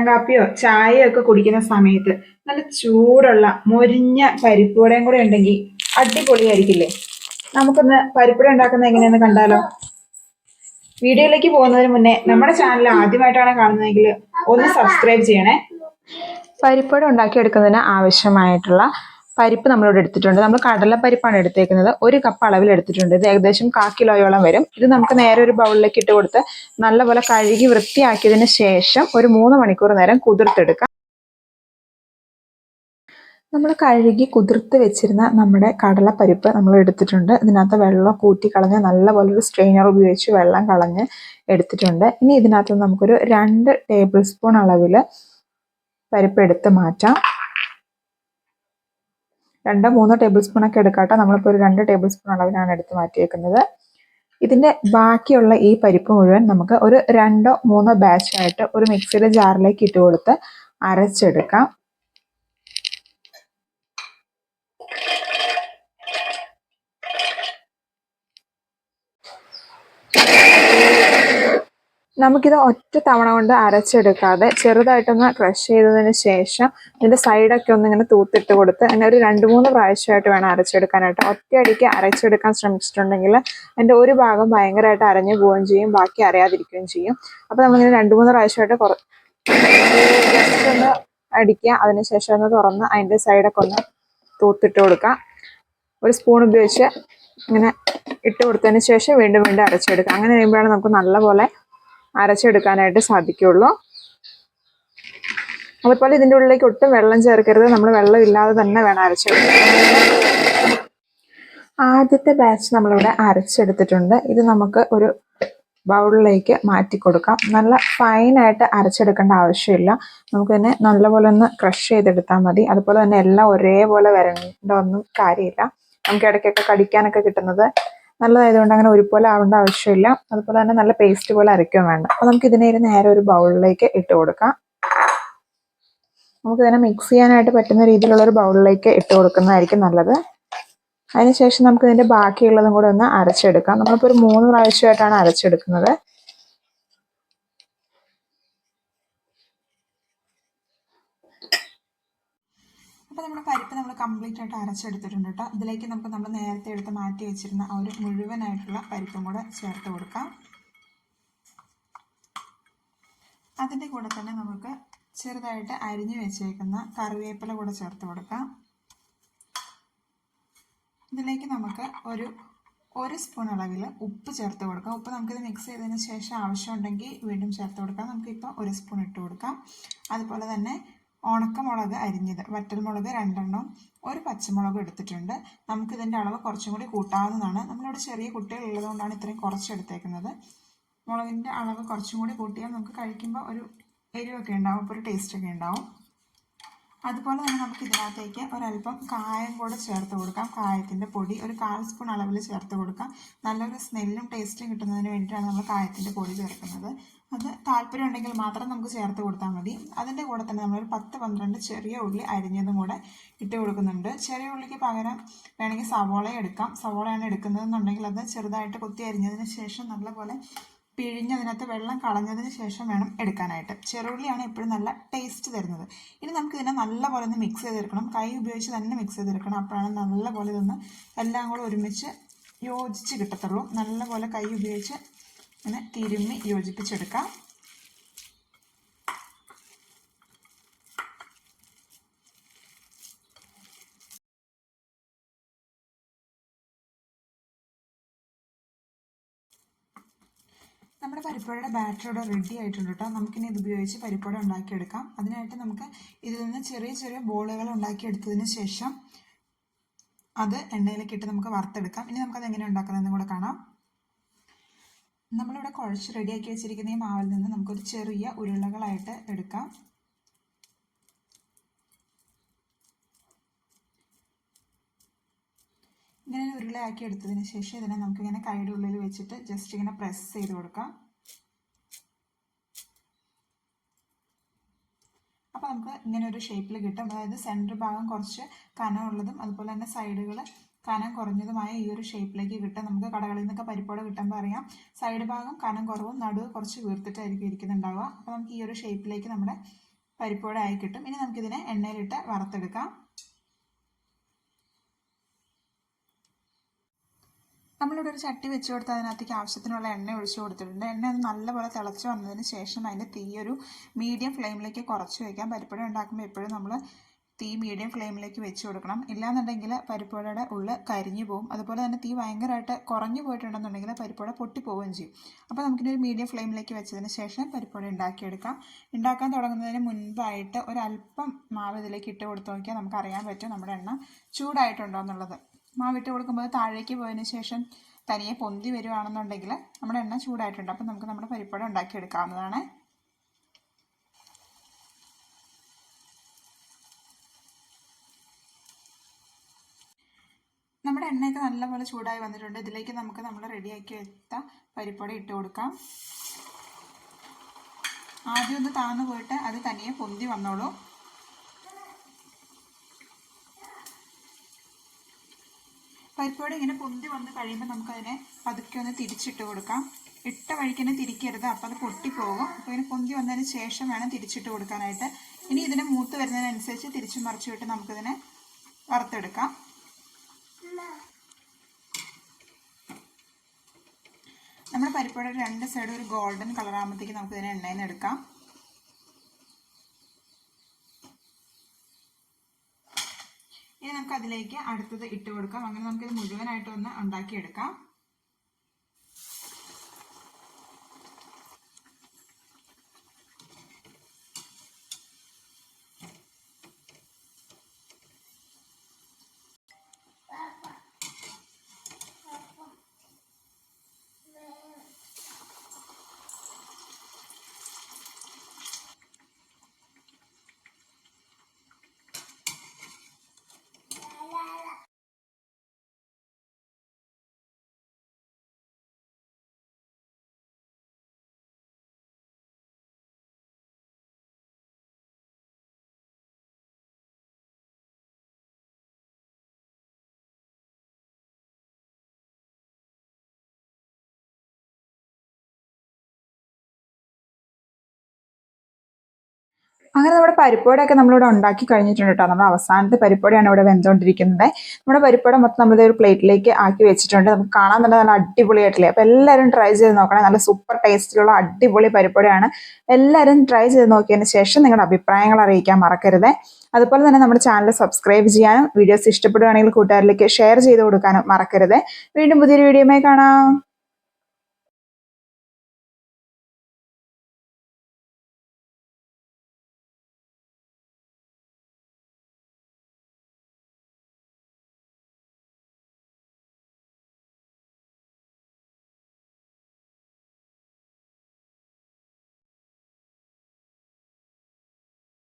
കട്ടൻ കാപ്പിയോ ചായയോ ഒക്കെ കുടിക്കുന്ന സമയത്ത് നല്ല ചൂടുള്ള മൊരിഞ്ഞ പരിപ്പുവടയും കൂടെ ഉണ്ടെങ്കിൽ അടിപൊളിയായിരിക്കില്ലേ? നമുക്കൊന്ന് പരിപ്പുട ഉണ്ടാക്കുന്നത് എങ്ങനെയാന്ന് കണ്ടാലോ? വീഡിയോയിലേക്ക് പോകുന്നതിന് മുന്നേ നമ്മുടെ ചാനൽ ആദ്യമായിട്ടാണ് കാണുന്നതെങ്കിൽ ഒന്ന് സബ്സ്ക്രൈബ് ചെയ്യണേ. പരിപ്പുവട ഉണ്ടാക്കിയെടുക്കുന്നതിന് ആവശ്യമായിട്ടുള്ള പരിപ്പ് നമ്മളിവിടെ എടുത്തിട്ടുണ്ട്. നമ്മൾ കടലപ്പരിപ്പാണ് എടുത്തേക്കുന്നത്. ഒരു കപ്പ് അളവിൽ എടുത്തിട്ടുണ്ട്. ഇത് ഏകദേശം കാ കിലോയോളം വരും. ഇത് നമുക്ക് നേരെ ഒരു ബൗളിലേക്ക് ഇട്ട് കൊടുത്ത് നല്ലപോലെ കഴുകി വൃത്തിയാക്കിയതിന് ശേഷം ഒരു മൂന്ന് മണിക്കൂർ നേരം കുതിർത്തെടുക്കാം. നമ്മൾ കഴുകി കുതിർത്ത് വെച്ചിരുന്ന നമ്മുടെ കടലപ്പരിപ്പ് നമ്മൾ എടുത്തിട്ടുണ്ട്. ഇതിനകത്ത് വെള്ളം കൂട്ടി കളഞ്ഞ് നല്ലപോലെ ഒരു സ്ട്രെയിനർ ഉപയോഗിച്ച് വെള്ളം കളഞ്ഞ് എടുത്തിട്ടുണ്ട്. ഇനി ഇതിനകത്ത് നമുക്കൊരു രണ്ട് ടേബിൾ സ്പൂൺ അളവിൽ പരിപ്പ് എടുത്ത് മാറ്റാം. രണ്ടോ മൂന്നോ ടേബിൾ സ്പൂൺ ഒക്കെ എടുക്കാട്ടോ. നമ്മളിപ്പോൾ ഒരു രണ്ട് ടേബിൾ സ്പൂൺ അളവിലാണ് എടുത്ത് മാറ്റിയേക്കുന്നത്. ഇതിന്റെ ബാക്കിയുള്ള ഈ പരിപ്പ് മുഴുവൻ നമുക്ക് ഒരു രണ്ടോ മൂന്നോ ബാച്ചായിട്ട് ഒരു മിക്സിയുടെ ജാറിലേക്ക് ഇട്ട് കൊടുത്ത് അരച്ചെടുക്കാം. നമുക്കിത് ഒറ്റ തവണ കൊണ്ട് അരച്ചെടുക്കാതെ ചെറുതായിട്ടൊന്ന് ക്രഷ് ചെയ്തതിന് ശേഷം ഇതിന്റെ സൈഡൊക്കെ ഒന്ന് ഇങ്ങനെ തൂത്തിട്ട് കൊടുത്ത് അങ്ങനെ ഒരു രണ്ട് മൂന്ന് പ്രാവശ്യമായിട്ട് വേണം അരച്ചെടുക്കാനായിട്ട്. ഒറ്റയടിക്ക് അരച്ചെടുക്കാൻ ശ്രമിച്ചിട്ടുണ്ടെങ്കിൽ അതിന്റെ ഒരു ഭാഗം ഭയങ്കരമായിട്ട് അരഞ്ഞു പോവുകയും ചെയ്യും ബാക്കി അറിയാതിരിക്കുകയും ചെയ്യും. അപ്പോൾ നമ്മളിങ്ങനെ രണ്ട് മൂന്ന് പ്രാവശ്യമായിട്ട് കുറ ജസ്റ്റ് ഒന്ന് അടിക്കുക. അതിനുശേഷം ഒന്ന് തുറന്ന് അതിന്റെ സൈഡൊക്കെ ഒന്ന് തൂത്തിട്ട് കൊടുക്കുക. ഒരു സ്പൂൺ ഉപയോഗിച്ച് ഇങ്ങനെ ഇട്ട് കൊടുത്തതിന് ശേഷം വീണ്ടും വീണ്ടും അരച്ചെടുക്കുക. അങ്ങനെ ചെയ്യുമ്പോഴാണ് നമുക്ക് നല്ലപോലെ അരച്ചെടുക്കാനായിട്ട് സാധിക്കുള്ളൂ. അതുപോലെ ഇതിന്റെ ഉള്ളിലേക്ക് ഒട്ടും വെള്ളം ചേർക്കരുത്. നമ്മൾ വെള്ളം ഇല്ലാതെ തന്നെ വേണം അരച്ചെടുക്കാൻ. ആദ്യത്തെ ബാച്ച് നമ്മളിവിടെ അരച്ചെടുത്തിട്ടുണ്ട്. ഇത് നമുക്ക് ഒരു ബൗളിലേക്ക് മാറ്റി കൊടുക്കാം. നല്ല ഫൈനായിട്ട് അരച്ചെടുക്കേണ്ട ആവശ്യമില്ല. നമുക്ക് തന്നെ നല്ലപോലെ ഒന്ന് ക്രഷ് ചെയ്തെടുത്താൽ മതി. അതുപോലെ തന്നെ എല്ലാം ഒരേപോലെ വരേണ്ട ഒന്നും കാര്യമില്ല. നമുക്ക് ഇടയ്ക്കൊക്കെ കടിക്കാനൊക്കെ കിട്ടുന്നത് നല്ലതായതുകൊണ്ട് അങ്ങനെ ഒരുപോലെ ആവേണ്ട ആവശ്യമില്ല. അതുപോലെ തന്നെ നല്ല പേസ്റ്റ് പോലെ അരയ്ക്കുകയും വേണ്ട. അപ്പോൾ നമുക്ക് ഇതിനെ നേരെ ഒരു ബൗളിലേക്ക് ഇട്ട് കൊടുക്കാം. നമുക്ക് ഇതിനെ മിക്സ് ചെയ്യാനായിട്ട് പറ്റുന്ന രീതിയിലുള്ള ഒരു ബൗളിലേക്ക് ഇട്ട് കൊടുക്കുന്നതായിരിക്കും നല്ലത്. അതിനുശേഷം നമുക്ക് ഇതിന്റെ ബാക്കിയുള്ളതും കൂടെ ഒന്ന് അരച്ചെടുക്കാം. നമ്മളിപ്പോൾ ഒരു മൂന്ന് പ്രാവശ്യമായിട്ടാണ് അരച്ചെടുക്കുന്നത്. അപ്പോൾ നമ്മുടെ പരിപ്പ് നമ്മൾ കംപ്ലീറ്റ് ആയിട്ട് അരച്ചെടുത്തിട്ടുണ്ട് കേട്ടോ ഇതിലേക്ക് നമുക്ക് നമ്മൾ നേരത്തെ എടുത്ത് മാറ്റി വെച്ചിരുന്ന ആ ഒരു മുഴുവനായിട്ടുള്ള പരിപ്പും കൂടെ ചേർത്ത് കൊടുക്കാം. അതിന്റെ കൂടെ തന്നെ നമുക്ക് ചെറുതായിട്ട് അരിഞ്ഞു വെച്ചേക്കുന്ന കറിവേപ്പില കൂടെ ചേർത്ത് കൊടുക്കാം. ഇതിലേക്ക് നമുക്ക് ഒരു ഒരു സ്പൂൺ അളവിൽ ഉപ്പ് ചേർത്ത് കൊടുക്കാം. ഉപ്പ് നമുക്കിത് മിക്സ് ചെയ്തതിന് ശേഷം ആവശ്യമുണ്ടെങ്കിൽ വീണ്ടും ചേർത്ത് കൊടുക്കാം. നമുക്കിപ്പോൾ ഒരു സ്പൂൺ ഇട്ട് കൊടുക്കാം. അതുപോലെ തന്നെ ഉണക്കമുളക് അരിഞ്ഞത് വറ്റൽമുളക് രണ്ടെണ്ണം ഒരു പച്ചമുളക് എടുത്തിട്ടുണ്ട്. നമുക്ക് ഇതിന്റെ അളവ് കുറച്ചും കൂടി കൂട്ടാവുന്നതാണ്. നമ്മളിവിടെ ചെറിയ കുട്ടികൾ ഉള്ളതുകൊണ്ടാണ് ഇത്രയും കുറച്ച് എടുത്തേക്കുന്നത് മുളകിന്റെ അളവ് കുറച്ചും കൂടി കൂട്ടിയാൽ നമുക്ക് കഴിക്കുമ്പോൾ ഒരു എരിവൊക്കെ ഉണ്ടാവും ഒരു ടേസ്റ്റ് ഒക്കെ ഉണ്ടാവും. അതുപോലെ തന്നെ നമുക്ക് ഇതിനകത്തേക്ക് ഒരല്പം കായം കൂടെ ചേർത്ത് കൊടുക്കാം. കായത്തിന്റെ പൊടി ഒരു കാൽ സ്പൂൺ അളവിൽ ചേർത്ത് കൊടുക്കാം. നല്ലൊരു സ്മെല്ലും ടേസ്റ്റും കിട്ടുന്നതിന് വേണ്ടിയിട്ടാണ് നമ്മൾ കായത്തിന്റെ പൊടി ചേർക്കുന്നത്. അത് താല്പര്യം ഉണ്ടെങ്കിൽ മാത്രം നമുക്ക് ചേർത്ത് കൊടുത്താൽ മതി. അതിന്റെ കൂടെ തന്നെ നമ്മളൊരു പത്ത് പന്ത്രണ്ട് ചെറിയ ഉള്ളി അരിഞ്ഞതും കൂടെ ഇട്ട് കൊടുക്കുന്നുണ്ട്. ചെറിയ ഉള്ളിക്ക് പകരം വേണമെങ്കിൽ സവോള എടുക്കാം. സവോളയാണ് എടുക്കുന്നതെന്നുണ്ടെങ്കിൽ അത് ചെറുതായിട്ട് കൊത്തി അരിഞ്ഞതിന് ശേഷം നല്ലപോലെ പിഴിഞ്ഞ് അതിനകത്ത് വെള്ളം കളഞ്ഞതിന് ശേഷം വേണം എടുക്കാനായിട്ട്. ചെറുള്ളിയാണ് എപ്പോഴും നല്ല ടേസ്റ്റ് തരുന്നത്. ഇനി നമുക്ക് ഇതിനെ നല്ലപോലെ ഒന്ന് മിക്സ് ചെയ്തെടുക്കണം. കൈ ഉപയോഗിച്ച് തന്നെ മിക്സ് ചെയ്തെടുക്കണം. അപ്പോഴാണ് നല്ലപോലെ ഇതൊന്ന് എല്ലാം കൂടെ ഒരുമിച്ച് യോജിച്ച് കിട്ടത്തുള്ളൂ. നല്ലപോലെ കൈ ഉപയോഗിച്ച് ഇങ്ങനെ തിരുമ്മി യോജിപ്പിച്ചെടുക്കാം. നമ്മുടെ പരിപ്പുവടയുടെ ബാറ്റർ ഇവിടെ റെഡി ആയിട്ടുണ്ട് കേട്ടോ നമുക്കിനി ഇത് ഉപയോഗിച്ച് പരിപ്പുവട ഉണ്ടാക്കിയെടുക്കാം. അതിനായിട്ട് നമുക്ക് ഇതിൽ നിന്ന് ചെറിയ ചെറിയ ബോളുകൾ ഉണ്ടാക്കിയെടുത്തതിന് ശേഷം അത് എണ്ണയിലേക്ക് ഇട്ട് നമുക്ക് വറുത്തെടുക്കാം. ഇനി നമുക്കത് എങ്ങനെ ഉണ്ടാക്കുന്നതെന്ന് കൂടെ കാണാം. നമ്മളിവിടെ കുഴച്ച് റെഡിയാക്കി വെച്ചിരിക്കുന്ന ഈ മാവിൽ നിന്ന് നമുക്കൊരു ചെറിയ ഉരുളകളായിട്ട് എടുക്കാം. ഇങ്ങനെ ഉരുളയാക്കി എടുത്തതിന് ശേഷം ഇതിനെ നമുക്കിങ്ങനെ കൈയുടെ ഉള്ളിൽ വെച്ചിട്ട് ജസ്റ്റ് ഇങ്ങനെ പ്രസ് ചെയ്ത് കൊടുക്കാം. അപ്പോൾ നമുക്ക് ഇങ്ങനെ ഒരു ഷേപ്പിൽ കിട്ടും. അതായത് സെന്റർ ഭാഗം കുറച്ച് കനമുള്ളതും അതുപോലെ തന്നെ സൈഡുകൾ കനം കുറഞ്ഞതുമായ ഈ ഒരു ഷേപ്പിലേക്ക് കിട്ടും. നമുക്ക് കടകളിൽ നിന്നൊക്കെ പരിപ്പോടെ കിട്ടുമ്പോൾ അറിയാം. സൈഡ് ഭാഗം കനം കുറവും നടുവ് കുറച്ച് വീർത്തിട്ടായിരിക്കും ഇരിക്കുന്നുണ്ടാവുക. അപ്പോൾ നമുക്ക് ഈ ഒരു ഷേപ്പിലേക്ക് നമ്മുടെ പരിപ്പോടെ ആയി കിട്ടും. ഇനി നമുക്കിതിനെ എണ്ണയിലിട്ട് വറുത്തെടുക്കാം. നമ്മളിവിടെ ഒരു ചട്ടി വെച്ച് കൊടുത്ത് അതിനകത്തേക്ക് ആവശ്യത്തിനുള്ള എണ്ണ ഒഴിച്ചു കൊടുത്തിട്ടുണ്ട്. എണ്ണ ഒന്ന് നല്ലപോലെ തിളച്ച് വന്നതിന് ശേഷം അതിന്റെ തീയൊരു മീഡിയം ഫ്ലെയിമിലേക്ക് കുറച്ച് വയ്ക്കാം പരിപ്പടി ഉണ്ടാക്കുമ്പോൾ എപ്പോഴും നമ്മൾ തീ മീഡിയം ഫ്ലെയിമിലേക്ക് വെച്ച് കൊടുക്കണം. ഇല്ലാന്നുണ്ടെങ്കിൽ പരിപ്പുവടയുടെ ഉള്ളിൽ കരിഞ്ഞു പോകും അതുപോലെ തന്നെ തീ ഭയങ്കരമായിട്ട് കുറഞ്ഞു പോയിട്ടുണ്ടെന്നുണ്ടെങ്കിൽ പരിപ്പുവട പൊട്ടിപ്പോവുകയും ചെയ്യും. അപ്പോൾ നമുക്കിനി ഒരു മീഡിയം ഫ്ലെയിമിലേക്ക് വെച്ചതിന് ശേഷം പരിപ്പുവട ഉണ്ടാക്കിയെടുക്കാം. ഉണ്ടാക്കാൻ തുടങ്ങുന്നതിന് മുൻപായിട്ട് ഒരല്പം മാവ് ഇതിലേക്ക് ഇട്ട് കൊടുത്തു നോക്കിയാൽ നമുക്ക് അറിയാൻ പറ്റും നമ്മുടെ എണ്ണ ചൂടായിട്ടുണ്ടോ എന്നുള്ളത്. മാവ് ഇട്ട് കൊടുക്കുമ്പോൾ താഴേക്ക് പോയതിന് ശേഷം തനിയെ പൊന്തി വരുവാണെന്നുണ്ടെങ്കിൽ നമ്മുടെ എണ്ണ ചൂടായിട്ടുണ്ട്. അപ്പോൾ നമുക്ക് നമ്മുടെ പരിപ്പട ഉണ്ടാക്കിയെടുക്കാവുന്നതാണ് നമ്മുടെ എണ്ണയൊക്കെ നല്ലപോലെ ചൂടായി വന്നിട്ടുണ്ട്. ഇതിലേക്ക് നമുക്ക് നമ്മൾ റെഡിയാക്കി വെച്ച പരിപ്പൊടി ഇട്ട് കൊടുക്കാം. ആദ്യം ഒന്ന് താന്നു പോയിട്ട് അത് തനിയെ പൊന്തി വന്നോളൂ. പരിപ്പോടെ ഇങ്ങനെ പൊന്തി വന്ന് കഴിയുമ്പോൾ നമുക്കതിനെ പതുക്കെ ഒന്ന് തിരിച്ചിട്ട് കൊടുക്കാം. ഇട്ട വഴിക്ക് തന്നെ തിരിക്കരുത്. അപ്പം അത് പൊട്ടിപ്പോകും. അപ്പോൾ ഇങ്ങനെ പൊന്തി വന്നതിന് ശേഷം വേണം തിരിച്ചിട്ട് കൊടുക്കാനായിട്ട്. ഇനി ഇതിനെ മൂത്ത് വരുന്നതിനനുസരിച്ച് തിരിച്ചു മറിച്ചു വിട്ട് നമുക്കിതിനെ വറുത്തെടുക്കാം. നമ്മുടെ പരിപ്പോടെ രണ്ട് സൈഡും ഒരു ഗോൾഡൻ കളർ ആകുമ്പോഴത്തേക്ക് നമുക്കിതിനെ എണ്ണയിൽ നിന്ന് എടുക്കാം. ഇനി നമുക്ക് അതിലേക്ക് അടുത്തത് ഇട്ട് കൊടുക്കാം. അങ്ങനെ നമുക്കിത് മുഴുവനായിട്ട് ഒന്ന് ഉണ്ടാക്കിയെടുക്കാം. അങ്ങനെ നമ്മുടെ പരിപ്പോടൊക്കെ നമ്മളിവിടെ ഉണ്ടാക്കി കഴിഞ്ഞിട്ടുണ്ട് കേട്ടോ. നമ്മൾ അവസാനത്തെ പരിപ്പോടെയാണ് ഇവിടെ വെന്തുകൊണ്ടിരിക്കുന്നത്. നമ്മുടെ പരിപ്പോട മൊത്തം നമ്മൾ ഒരു പ്ലേറ്റിലേക്ക് ആക്കി വെച്ചിട്ടുണ്ട്. നമുക്ക് കാണാൻ തന്നെ നല്ല അടിപൊളിയായിട്ടില്ലേ? അപ്പോൾ എല്ലാവരും ട്രൈ ചെയ്ത് നോക്കണം. നല്ല സൂപ്പർ ടേസ്റ്റിലുള്ള അടിപൊളി പരിപ്പോടയാണ് എല്ലാവരും ട്രൈ ചെയ്ത് നോക്കിയതിന് ശേഷം നിങ്ങളുടെ അഭിപ്രായങ്ങൾ അറിയിക്കാൻ മറക്കരുത്. അതുപോലെ തന്നെ നമ്മുടെ ചാനൽ സബ്സ്ക്രൈബ് ചെയ്യാനും വീഡിയോസ് ഇഷ്ടപ്പെടുകയാണെങ്കിൽ കൂട്ടുകാരിലേക്ക് ഷെയർ ചെയ്ത് കൊടുക്കാനും മറക്കരുത്. വീണ്ടും പുതിയൊരു വീഡിയോയുമായി കാണാം.